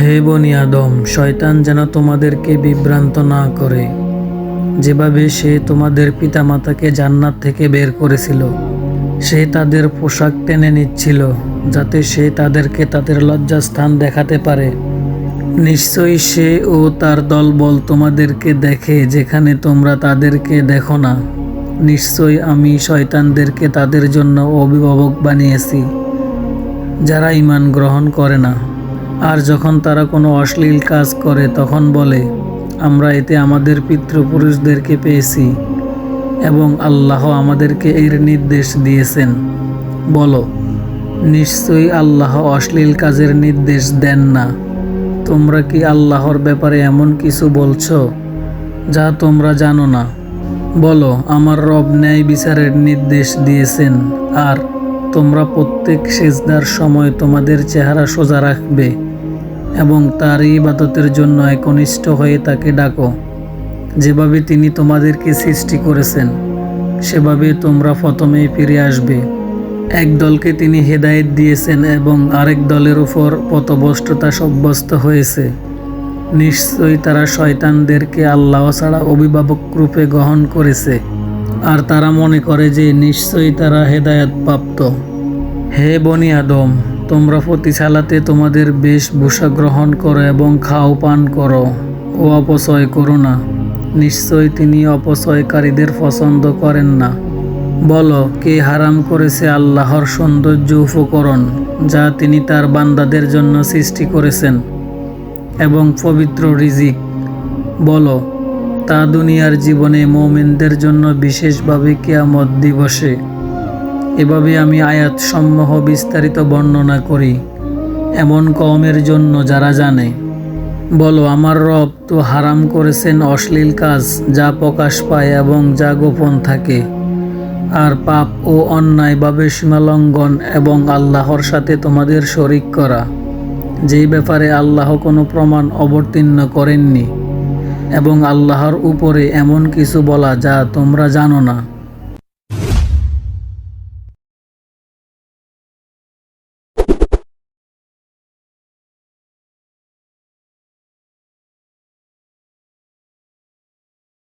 হে বনি আদম, শয়তান যেন তোমাদেরকে বিভ্রান্ত না করে। যেভাবে সে তোমাদের পিতামাতাকে জান্নাত থেকে বের করেছিল, সে তাদের পোশাক টেনে নিচ্ছিল, যাতে সে তাদেরকে তাদের লজ্জাস্থান দেখাতে পারে। নিশ্চয়ই সে ও তার দলবল তোমাদেরকে দেখে যেখানে তোমরা তাদেরকে দেখো না। নিশ্চয়ই আমি শয়তানদেরকে তাদের জন্য অভিভাবক বানিয়েছি, যারা ইমান গ্রহণ করে না। আর যখন তারা কোনো অশ্লীল কাজ করে, তখন বলে, আমরা এতে আমাদের পিতৃপুরুষদেরকে পেয়েছি এবং আল্লাহ আমাদেরকে এর নির্দেশ দিয়েছেন। বলো, নিশ্চয়ই আল্লাহ অশ্লীল কাজের নির্দেশ দেন না। তোমরা কি আল্লাহর ব্যাপারে এমন কিছু বলছো যা তোমরা জানো না? বলো, আমার রব ন্যায় বিচারের নির্দেশ দিয়েছেন, আর তোমরা প্রত্যেক সেজদার সময় তোমাদের চেহারা সোজা রাখবে এবং তার ইবাদতের জন্য একনিষ্ঠ হয়ে তাকে ডাকো। যেভাবে তিনি তোমাদেরকে সৃষ্টি করেছেন, সেভাবে তোমরা প্রথমেই ফিরে আসবে। এক দলকে তিনি হেদায়েত দিয়েছেন এবং আরেক দলের উপর পথভ্রষ্টতা সাব্যস্ত হয়েছে। নিশ্চয়ই তারা শয়তানদেরকে আল্লাহ ছাড়া অভিভাবক রূপে গ্রহণ করেছে। আর তারা মনে করে যে নিশ্চয়ই তারা হেদায়াত প্রাপ্ত হে বনি আদম, তোমরা প্রতি সালাতে তোমাদের বেশভূষা গ্রহণ করো এবং খাও পান করো ও অপচয় করো না। নিশ্চয়ই তিনি অপচয়কারীদের পছন্দ করেন না। বলো, কে হারাম করেছে আল্লাহর সৌন্দর্য উপকরণ যা তিনি তার বান্দাদের জন্য সৃষ্টি করেছেন এবং পবিত্র রিজিক? বলো তা দুনিয়ার জীবনে মোমেনদের জন্য বিশেষভাবে কেয়ামত দিবসে। এভাবে আমি আয়াত সমূহ বিস্তারিত বর্ণনা করি। এমন কমের জন্য যারা জানে, বলো, আমার রব তো হারাম করেছেন অশ্লীল কাজ যা প্রকাশ পায় এবং যা গোপন থাকে। আর পাপ ও অন্যায়ভাবে সীমালঙ্ঘন এবং আল্লাহর সাথে তোমাদের শরিক করা। যেই ব্যাপারে আল্লাহ কোনো প্রমাণ অবতীর্ণ করেননি এবং আল্লাহর উপরে এমন কিছু বলা যা তোমরা জানো না।